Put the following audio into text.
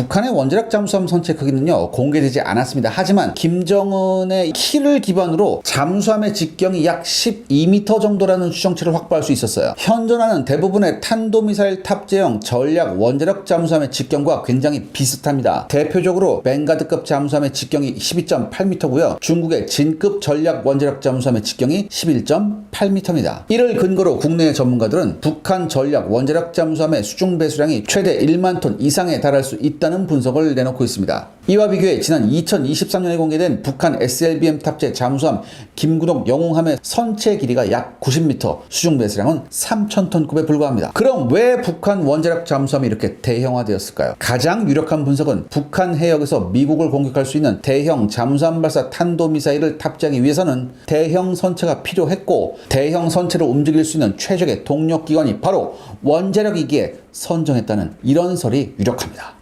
북한의 원자력 잠수함 선체 크기는요 공개되지 않았습니다. 하지만 김정은의 키를 기반으로 잠수함의 직경이 약 12m 정도라는 추정치를 확보할 수 있었어요. 현존하는 대부분의 탄도미사일 탑재형 전략 원자력 잠수함의 직경과 굉장히 비슷합니다. 대표적으로 뱅가드급 잠수함의 직경이 12.8m고요. 중국의 진급 전략 원자력 잠수함의 직경이 11.8m입니다. 이를 근거로 국내 전문가들은 북한 전략 원자력 잠수함의 수중 배수량이 최대 1만 톤 이상에 달할 수 있다는 분석을 내놓고 있습니다. 이와 비교해 지난 2023년에 공개된 북한 SLBM 탑재 잠수함 김구동 영웅함의 선체 길이가 약 90m, 수중 배수량은 3,000톤급에 불과합니다. 그럼 왜 북한 원자력 잠수함이 이렇게 대형화되었을까요? 가장 유력한 분석은 북한 해역에서 미국을 공격할 수 있는 대형 잠수함 발사 탄도미사일을 탑재하기 위해서는 대형 선체가 필요했고 대형 선체를 움직일 수 있는 최적의 동력 기관이 바로 원자력이기에 선정했다는 이런 설이 유력합니다.